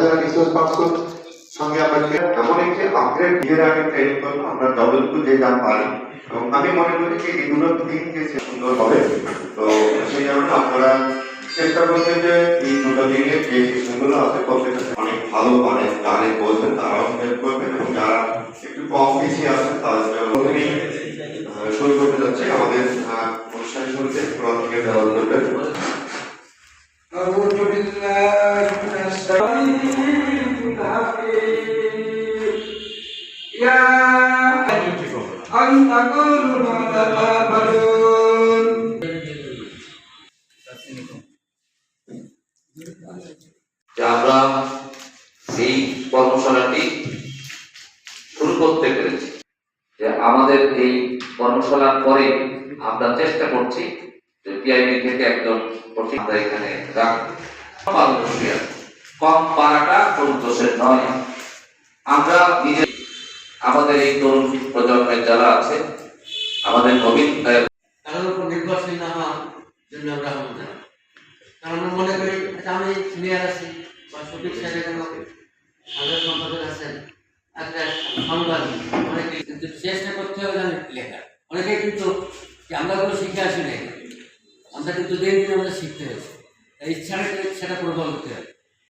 যারা resource person সঙ্গে আমরা এমন একটি আপগ্রেড নিজের আগে ট্রেনিং করব আমরা টু যে যা পারি। এবং আমি মনে করি যে এই দুটো দিন যে সুন্দর হবে, তো সেই জন্য আপনারা চেষ্টা করবেন যে এই দুটো দিনের যে সেশনগুলো আছে, প্রত্যেকটা অনেক ভালো মানে জানে, বলছেন, তারাও হেল্প করবেন এবং যারা একটু কম বেশি আছেন, তাদের শুরু করতে যাচ্ছি। আমাদের অনুষ্ঠান শুরুতে কোরআন থেকে দেওয়া করবেন يا أن تقولوا ما لا تعملون যে আমরা এই কর্মশালাটি শুরু করতে পেরেছি যে আমাদের এই কর্মশালার পরে আমরা চেষ্টা করছি যে পিআইবি থেকে একজন প্রতি আমরা এখানে রাখবো পারদর্শী আছে। কম পারাটা কোন দোষের নয় আমরা নিজে আমাদের এই তরুণ প্রজন্মের যারা আছে, আমাদের নবীন উপর নির্ভরশীল না হওয়ার জন্য আমরা হব না কারণ আমরা মনে করি আচ্ছা আমি সিনিয়র আছি, বা সঠিক সাহেব সাধারণ সম্পাদক আছেন সংবাদ অনেকে কিন্তু চেষ্টা করতে হবে লেখা। অনেকে কিন্তু আমরা কোনো শিখে আসি না এখানে। আমরা কিন্তু দিন দিন আমাদের শিখতে হয়েছে ইচ্ছাটা সেটা প্রবল হতে হবে।